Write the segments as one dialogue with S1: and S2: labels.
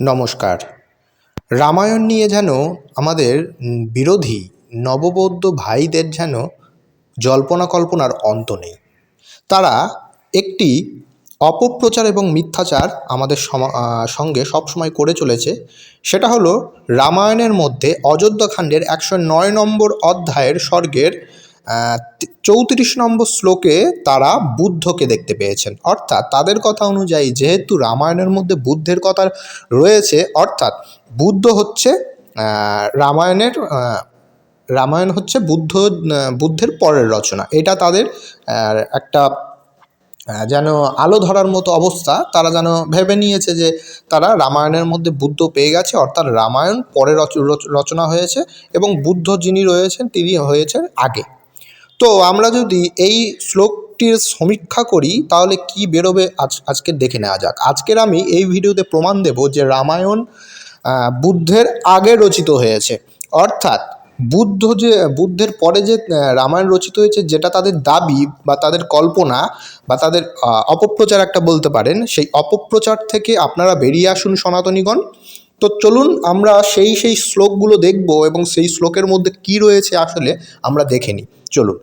S1: নমস্কার। রামায়ণ নিয়ে যেন আমাদের বিরোধী নববৌদ্ধ ভাইদের যেন জল্পনা কল্পনার অন্ত নেই। তারা একটি অপপ্রচার এবং মিথ্যাচার আমাদের সঙ্গে সবসময় করে চলেছে। সেটা হলো রামায়ণের মধ্যে অযোধ্যাকাণ্ডের একশো নয় নম্বর অধ্যায়ের স্বর্গের চৌত্রিশ নম্বর শ্লোকে তারা বুদ্ধকে দেখতে পেয়েছেন। অর্থাৎ তাদের কথা অনুযায়ী যেহেতু রামায়ণের মধ্যে বুদ্ধের কথা রয়েছে, অর্থাৎ বুদ্ধ হচ্ছে রামায়ণের রামায়ণ হচ্ছে বুদ্ধ বুদ্ধের পরের রচনা। এটা তাদের একটা যেন আলো ধরার মতো অবস্থা। তারা যেন ভেবে নিয়েছে যে তারা রামায়ণের মধ্যে বুদ্ধ পেয়ে গেছে, অর্থাৎ রামায়ণ পরে রচ- রচ- রচনা হয়েছে এবং বুদ্ধ যিনি রয়েছেন, তিনি হয়েছেন আগে। তো আমরা যদি এই শ্লোকটির সমীক্ষা করি, তাহলে কি বেরোবে আজ, আজকে দেখে নেওয়া যাক। আজকের আমি এই ভিডিওতে প্রমাণ দেব যে রামায়ণ বুদ্ধের আগে রচিত হয়েছে। অর্থাৎ বুদ্ধ যে, বুদ্ধের পরে যে রামায়ণ রচিত হয়েছে, যেটা তাদের দাবি বা তাদের কল্পনা বা তাদের অপপ্রচার একটা বলতে পারেন, সেই অপপ্রচার থেকে আপনারা বেরিয়ে আসুন সনাতনীগণ। তো চলুন আমরা সেই সেই শ্লোকগুলো দেখব এবং সেই শ্লোকের মধ্যে কি রয়েছে আসলে আমরা দেখে নিই। চলুন।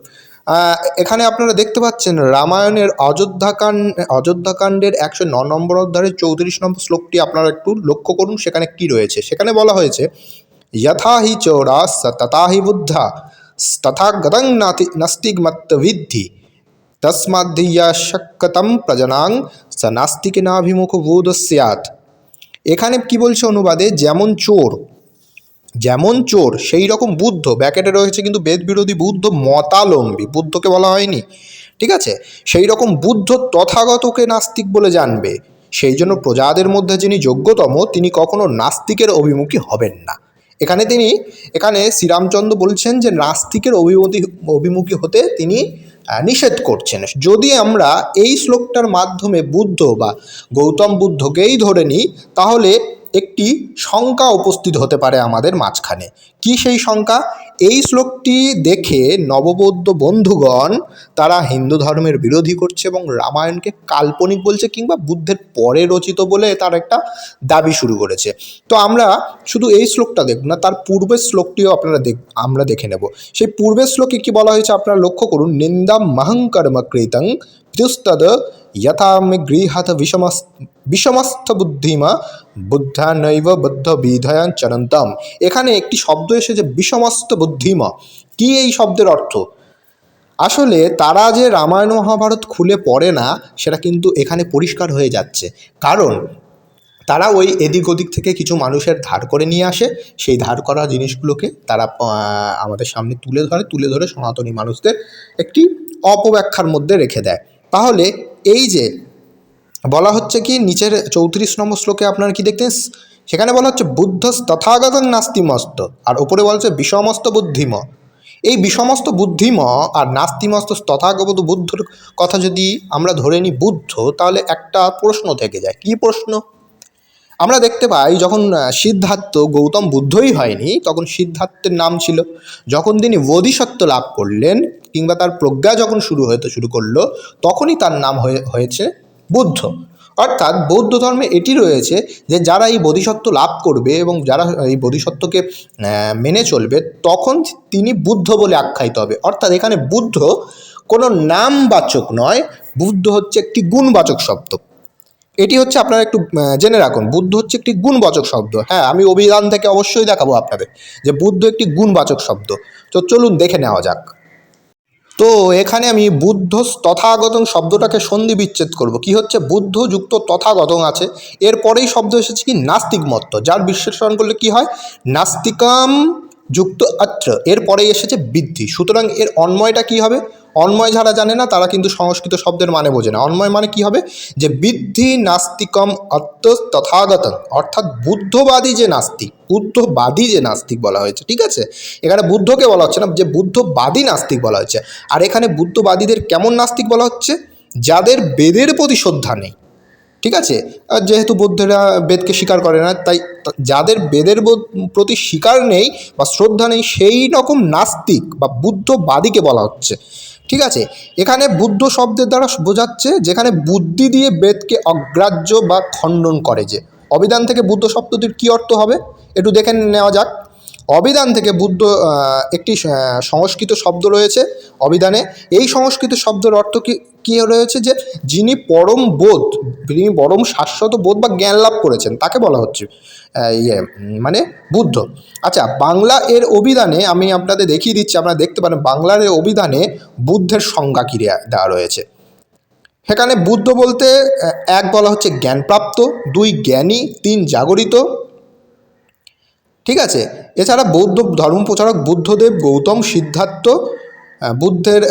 S1: এখানে আপনারা দেখতে পাচ্ছেন রামায়ণের অযোধ্যাকাণ্ড অযোধ্যাকাণ্ডের একশো ন নম্বর অধ্যায়ের চৌত্রিশ নম্বর শ্লোকটি আপনারা একটু লক্ষ্য করুন, সেখানে কি রয়েছে? সেখানে বলা হয়েছে যথা হি চৌরা স তথা হি বুদ্ধা তথা গতং নাতি নাস্তিগমত্তবিদ্ধি তস্মাদ্ধিয়া শক্কতম প্রজনাং স নাস্তিকিনাভিমুখ বোধ স্যাৎ এখানে কি বলছে অনুবাদে? যেমন চোর যেমন চোর সেই রকম বুদ্ধ। ব্যাকেটে রয়েছে কিন্তু বেদ বিরোধী বুদ্ধ, মতালম্বী। বুদ্ধকে বলা হয়নি। ঠিক আছে? সেই রকম বুদ্ধ তথাগতকে নাস্তিক বলে জানবে। সেই জন্য প্রজাদের মধ্যে যিনি যোগ্যতম, তিনি কখনো নাস্তিকের অভিমুখী হবেন না। এখানে তিনি, এখানে শ্রীরামচন্দ্র বলছেন যে নাস্তিকের অভিমুখী অভিমুখী হতে তিনি নিষেধ করছেন। যদি আমরা এই শ্লোকটার মাধ্যমে বুদ্ধ বা গৌতম বুদ্ধকেই ধরে নিই, তাহলে একটি শঙ্কা উপস্থিত হতে পারে আমাদের মাঝখানে। কি সেই শঙ্কা? এই শ্লোকটি দেখে নববৌদ্ধ বন্ধুগণ, তারা হিন্দু ধর্মের বিরোধী করছে এবং রামায়ণকে কাল্পনিক বলছে কিংবা বুদ্ধের পরে রচিত বলে তার একটা দাবি শুরু করেছে। তো আমরা শুধু এই শ্লোকটা দেখব না, তার পূর্বের শ্লোকটিও আপনারা দেখ, আমরা দেখে নেব। সেই পূর্বের শ্লোকে কি বলা হয়েছে আপনারা লক্ষ্য করুন নিন্দা মহঙ্কর্ম কৃতং প্যুস্তদ যথামে গৃহাত বিষমস বিষমস্থ বুদ্ধিমা বুদ্ধানৈব বুদ্ধ বিধয়ান চরন্তম এখানে একটি শব্দ এসেছে বিষমস্ত বুদ্ধিমা কি এই শব্দের অর্থ? আসলে তারা যে রামায়ণ মহাভারত খুলে পড়ে না, সেটা কিন্তু এখানে পরিষ্কার হয়ে যাচ্ছে। কারণ তারা ওই এদিক ওদিক থেকে কিছু মানুষের ধার করে নিয়ে আসে, সেই ধার করা জিনিসগুলোকে তারা আমাদের সামনে তুলে ধরে তুলে ধরে সনাতনী মানুষদের একটি অপব্যাখ্যার মধ্যে রেখে দেয়। তাহলে এই যে বলা হচ্ছে কি, নিচের চৌত্রিশ নম্বর শ্লোকে আপনারা কি দেখতেন সেখানে বলা হচ্ছে বুদ্ধ তথাগত নাস্তিমস্ত, আর ওপরে বলা হচ্ছে, বিষমস্ত বুদ্ধিম। এই বিষমস্ত বুদ্ধিম আর নাস্তিমস্ত তথাগত বুদ্ধর কথা যদি আমরা ধরে নিই বুদ্ধ, তাহলে একটা প্রশ্ন থেকে যায়। কি প্রশ্ন? আমরা দেখতে পাই, যখন সিদ্ধার্থ গৌতম বুদ্ধই হয়নি, তখন সিদ্ধার্থের নাম ছিল, যখন তিনি বোধিসত্ত্ব লাভ করলেন কিংবা তার প্রজ্ঞা যখন শুরু হতে শুরু করল, তখনই তার নাম হয়ে, হয়েছে বুদ্ধ। অর্থাৎ বৌদ্ধ ধর্মে এটি রয়েছে যে যারা এই বোধিসত্ত্ব লাভ করবে এবং যারা এই বোধিসত্ত্বকে মেনে চলবে, তখন তিনি বুদ্ধ বলে আখ্যায়িত হবে। অর্থাৎ এখানে বুদ্ধ কোনো নামবাচক নয়, বুদ্ধ হচ্ছে একটি গুণবাচক শব্দ। এটি হচ্ছে আপনারা একটু জেনে রাখুন, বুদ্ধ হচ্ছে একটি গুণবাচক শব্দ। হ্যাঁ আমি অভিধান থেকে অবশ্যই দেখাবো আপনাদের যে বুদ্ধ একটি গুণবাচক শব্দ। তো চলুন দেখে নেওয়া যাক। তো এখানে আমি বুদ্ধ তথাগতং শব্দটাকে সন্ধি বিচ্ছেদ করব। কি হচ্ছে? বুদ্ধ যুক্ত তথাগতং আছে। এরপরেই শব্দ এসেছে কি? নাস্তিক মত্ত যার বিশ্লেষণ করলে কি হয়? নাস্তিকাম যুক্ত অত্র। এরপরেই এসেছে বৃদ্ধি। সুতরাং এর অন্ময়টা কি হবে? অন্ময় যারা জানে না, তারা কিন্তু সংস্কৃত শব্দের মানে বোঝে না। অন্ময় মানে কি হবে? যে বৃদ্ধি নাস্তিকম অত্য তথাগতং অর্থাৎ বুদ্ধবাদী যে নাস্তিক, বুদ্ধবাদী যে নাস্তিক বলা হয়েছে, ঠিক আছে? এখানে বুদ্ধকে বলা হচ্ছে না, যে বুদ্ধবাদী নাস্তিক বলা হয়েছে। আর এখানে বুদ্ধবাদীদের কেমন নাস্তিক বলা হচ্ছে? যাদের বেদের প্রতি শ্রদ্ধা নেই। ঠিক আছে? আর যেহেতু বৌদ্ধরা বেদকে স্বীকার করে না, তাই যাদের বেদের প্রতি স্বীকার নেই বা শ্রদ্ধা নেই, সেই রকম নাস্তিক বা বুদ্ধবাদীকে বলা হচ্ছে। ঠিক আছে? এখানে বুদ্ধ শব্দের দ্বারা বোঝাচ্ছে যেখানে বুদ্ধি দিয়ে বেদকে অগ্রাহ্য বা খণ্ডন করে যে। অভিধান থেকে বুদ্ধ শব্দটির কী অর্থ হবে? একটু দেখে নেওয়া যাক। অভিধান থেকে বুদ্ধ একটি সংস্কৃত শব্দ রয়েছে অভিধানে এই সংস্কৃত শব্দের অর্থ কি, কী রয়েছে যে যিনি পরম বোধ, যিনি পরম শাশ্বত বোধ বা জ্ঞান লাভ করেছেন, তাকে বলা হচ্ছে ইয়ে মানে বুদ্ধ। আচ্ছা বাংলা এর অভিধানে আমি আপনাদের দেখিয়ে দিচ্ছি, আপনারা দেখতে পারেন বাংলার এর অভিধানে বুদ্ধের সংজ্ঞা কী দেওয়া রয়েছে। সেখানে বুদ্ধ বলতে এক বলা হচ্ছে জ্ঞানপ্রাপ্ত, দুই জ্ঞানী, তিন জাগরিত ঠিক আছে? এছাড়া বৌদ্ধ, ধর্ম প্রচারক বুদ্ধদেব গৌতম সিদ্ধার্থ বুদ্ধের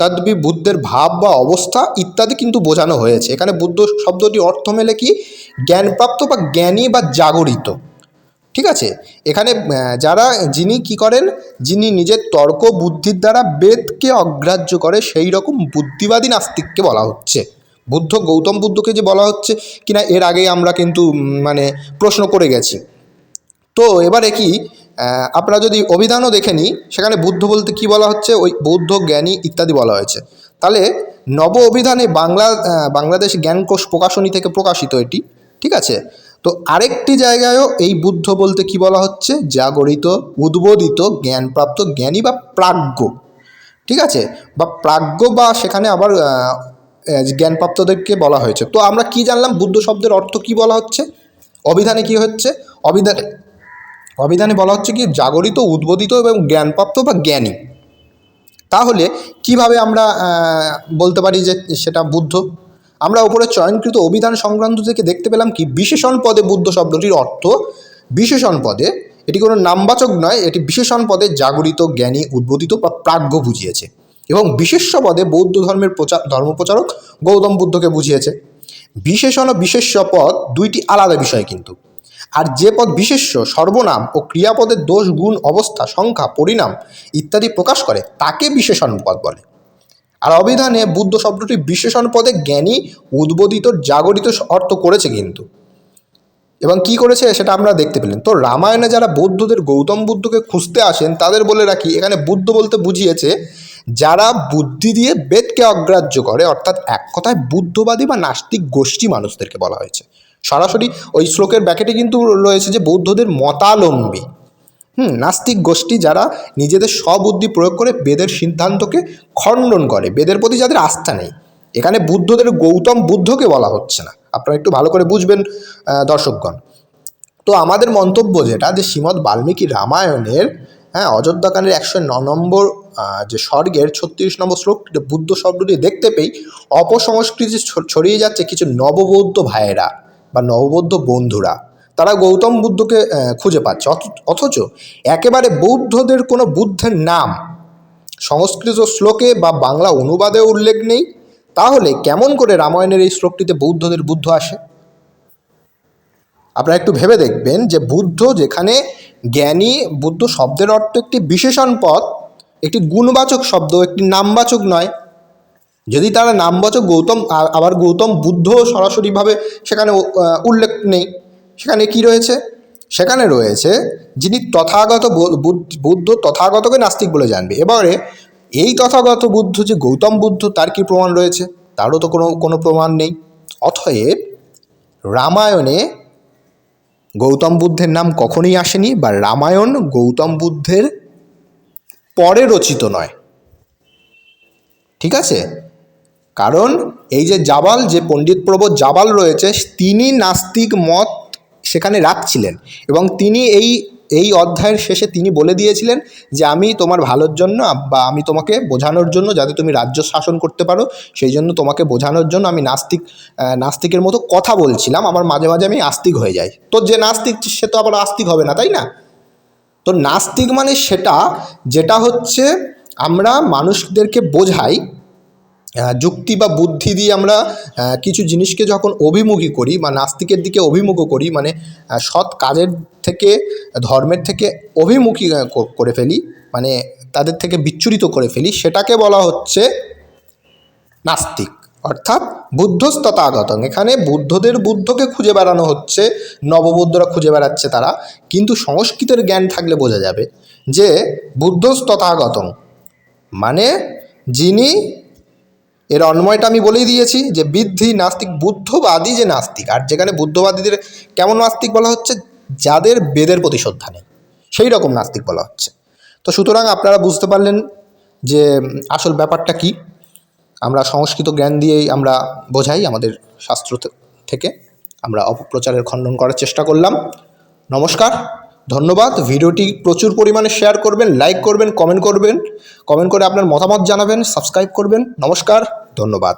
S1: তদ্বি বুদ্ধের ভাব বা অবস্থা ইত্যাদি কিন্তু বোঝানো হয়েছে। এখানে বুদ্ধ শব্দটি অর্থ মেলে কি? জ্ঞানপ্রাপ্ত বা জ্ঞানী বা জাগরিত। ঠিক আছে? এখানে যারা, যিনি কি করেন? যিনি নিজের তর্ক বুদ্ধির দ্বারা বেদকে অগ্রাহ্য করে, সেই রকম বুদ্ধিবাদী নাস্তিককে বলা হচ্ছে। বুদ্ধ, গৌতম বুদ্ধকে যে বলা হচ্ছে, কিনা এর আগেই আমরা কিন্তু মানে প্রশ্ন করে গেছি। তো এবারে কি আপনারা যদি অভিধানও দেখে নিই, সেখানে বুদ্ধ বলতে কি বলা হচ্ছে, ওই বৌদ্ধ জ্ঞানী ইত্যাদি বলা হয়েছে। তাহলে নব অভিধানে বাংলা বাংলাদেশ জ্ঞানকোষ প্রকাশনী থেকে প্রকাশিত এটি, ঠিক আছে? তো আরেকটি জায়গায়ও এই বুদ্ধ বলতে কি বলা হচ্ছে, জাগরিত, উদ্বোধিত, জ্ঞানপ্রাপ্ত জ্ঞানী বা প্রাজ্ঞ, ঠিক আছে? বা প্রাজ্ঞ বা সেখানে আবার জ্ঞানপ্রাপ্তদেরকে বলা হয়েছে। তো আমরা কি জানলাম, বুদ্ধ শব্দের অর্থ কি বলা হচ্ছে? অভিধানে কি হচ্ছে? অভিধানে অভিধানে বলা হচ্ছে কি, জাগরিত, উদ্বোধিত এবং জ্ঞানপ্রাপ্ত বা জ্ঞানী। তাহলে কীভাবে আমরা বলতে পারি যে সেটা বুদ্ধ? আমরা উপরে চয়নকৃত অভিধান সংক্রান্ত থেকে দেখতে পেলাম কি, বিশেষণ পদে বুদ্ধ শব্দটির অর্থ, বিশেষণ পদে, এটি কোনো নামবাচক নয়, এটি বিশেষণ পদে জাগরিত, জ্ঞানী, উদ্বোধিত বা প্রাজ্ঞ বুঝিয়েছে। এবং বিশেষ্য পদে বৌদ্ধ ধর্মের প্রচার ধর্মপ্রচারক গৌতম বুদ্ধকে বুঝিয়েছে। বিশেষণ ও বিশেষ্য পদ দুইটি আলাদা বিষয় কিন্তু। আর যে পদ বিশেষ্য, সর্বনাম ও ক্রিয়াপদের দোষ, গুণ, অবস্থা, সংখ্যা, পরিণাম ইত্যাদি প্রকাশ করে, তাকে বিশেষণ পদ বলে। আর অভিধানে বুদ্ধ শব্দটি বিশেষণ পদে জ্ঞানী, উদ্বোধিত, জাগরিত অর্থ করেছে কিন্তু। এবং কি করেছে সেটা আমরা দেখতে পেলেন। তো রামায়ণে যারা বৌদ্ধদের গৌতম বুদ্ধকে খুঁজতে আসেন, তাদের বলে রাখি, এখানে বুদ্ধ বলতে বুঝিয়েছে, যারা বুদ্ধি দিয়ে বেদকে অগ্রাহ্য করে, অর্থাৎ এক কথায় বুদ্ধবাদী বা নাস্তিক গোষ্ঠী মানুষদেরকে বলা হয়েছে। সরাসরি ওই শ্লোকের ব্যাকেটে কিন্তু রয়েছে যে বৌদ্ধদের মতালম্বী। হুম, নাস্তিক গোষ্ঠী যারা নিজেদের স্ববুদ্ধি প্রয়োগ করে বেদের সিদ্ধান্তকে খণ্ডন করে, বেদের প্রতি যাদের আস্থা নেই। এখানে বুদ্ধদের গৌতম বুদ্ধকে বলা হচ্ছে না। আপনারা একটু ভালো করে বুঝবেন দর্শকগণ। তো আমাদের মন্তব্য যেটা যে শ্রীমদ্ বাল্মীকি রামায়ণের হ্যাঁ অযোধ্যাকাণ্ডের একশো ন নম্বর যে স্বর্গের ছত্রিশ নম্বর শ্লোক, বুদ্ধ শব্দটি দেখতে পেয়ে অপসংস্কৃতি ছড়িয়ে যাচ্ছে কিছু নববৌদ্ধ ভাইয়েরা। বা নববৌদ্ধ বন্ধুরা, তারা গৌতম বুদ্ধকে খুঁজে পাচ্ছে। অথ- অথচ একেবারে বৌদ্ধদের কোনো বুদ্ধের নাম, সংস্কৃত শ্লোকে বা বাংলা অনুবাদে উল্লেখ নেই, তাহলে কেমন করে রামায়ণের এই শ্লোকটিতে বৌদ্ধদের বুদ্ধ আসে? আপনারা একটু ভেবে দেখবেন যে বুদ্ধ যেখানে জ্ঞানী, বুদ্ধ শব্দের অর্থ একটি বিশেষণ পদ, একটি গুণবাচক শব্দ, একটি নামবাচক নয়। যদি তারা নামবাচক গৌতম আ- আবার গৌতম বুদ্ধ সরাসরিভাবে সেখানে উল্লেখ নেই। সেখানে কি রয়েছে? সেখানে রয়েছে যিনি তথাগত বুদ্ধ- তথাগতকে নাস্তিক বলে জানবে। এবারে এই তথাগত বুদ্ধ যে গৌতম বুদ্ধ, তার কি প্রমাণ রয়েছে? তারও তো কোনো কোনো প্রমাণ নেই। অতএব রামায়ণে গৌতম বুদ্ধের নাম কখনোই আসেনি বা রামায়ণ গৌতম বুদ্ধের পরে রচিত নয়। ঠিক আছে? কারণ এই যে জাবাল, যে পণ্ডিত প্রবোধ জাবাল রয়েছে, তিনি নাস্তিক মত সেখানে রাখছিলেন এবং তিনি এই এই অধ্যায়ের শেষে তিনি বলে দিয়েছিলেন যে আমি তোমার ভালোর জন্য বা আমি তোমাকে বোঝানোর জন্য, যাতে তুমি রাজ্য শাসন করতে পারো, সেই জন্য তোমাকে বোঝানোর জন্য আমি নাস্তিক নাস্তিকের মতো কথা বলছিলাম। আমার মাঝে মাঝে আমি আস্তিক হয়ে যাই। তো যে নাস্তিক, সে তো আবার আস্তিক হবে না, তাই না? তো নাস্তিক মানে সেটা, যেটা হচ্ছে আমরা মানুষদেরকে বোঝাই যুক্তি বা বুদ্ধি দিয়ে আমরা কিছু জিনিসকে যখন অভিমুখী করি বা নাস্তিকের দিকে অভিমুখ করি মানে সৎ কাজের থেকে, ধর্মের থেকে অভিমুখী করে ফেলি মানে তাদের থেকে বিচ্ছুরিত করে ফেলি, সেটাকে বলা হচ্ছে নাস্তিক, অর্থাৎ বুদ্ধস্ততাগত এখানে বুদ্ধদের বুদ্ধকে খুঁজে বেড়ানো হচ্ছে, নববৌদ্ধরা খুঁজে বেড়াচ্ছে তারা, কিন্তু সংস্কৃতের জ্ঞান থাকলে বোঝা যাবে যে বুদ্ধস্ততাগতং মানে যিনি এর অন্বয়টা আমি বলেই দিয়েছি যে বৃদ্ধি, নাস্তিক, বুদ্ধবাদী যে নাস্তিক, আর যেখানে বুদ্ধবাদীদের কেমন নাস্তিক বলা হচ্ছে? যাদের বেদের প্রতি শ্রদ্ধা নেই। সেই রকম নাস্তিক বলা হচ্ছে। তো সুতরাং আপনারা বুঝতে পারলেন যে আসল ব্যাপারটা কি। আমরা সংস্কৃত জ্ঞান দিয়েই আমরা বোঝাই আমাদের শাস্ত্র থেকে। আমরা অপপ্রচারের খণ্ডন করার চেষ্টা করলাম। নমস্কার। ধন্যবাদ। ভিডিওটি প্রচুর পরিমাণে শেয়ার করবেন লাইক করবেন কমেন্ট করবেন। কমেন্ট করে আপনার মতামত জানাবেন সাবস্ক্রাইব করবেন। নমস্কার, ধন্যবাদ।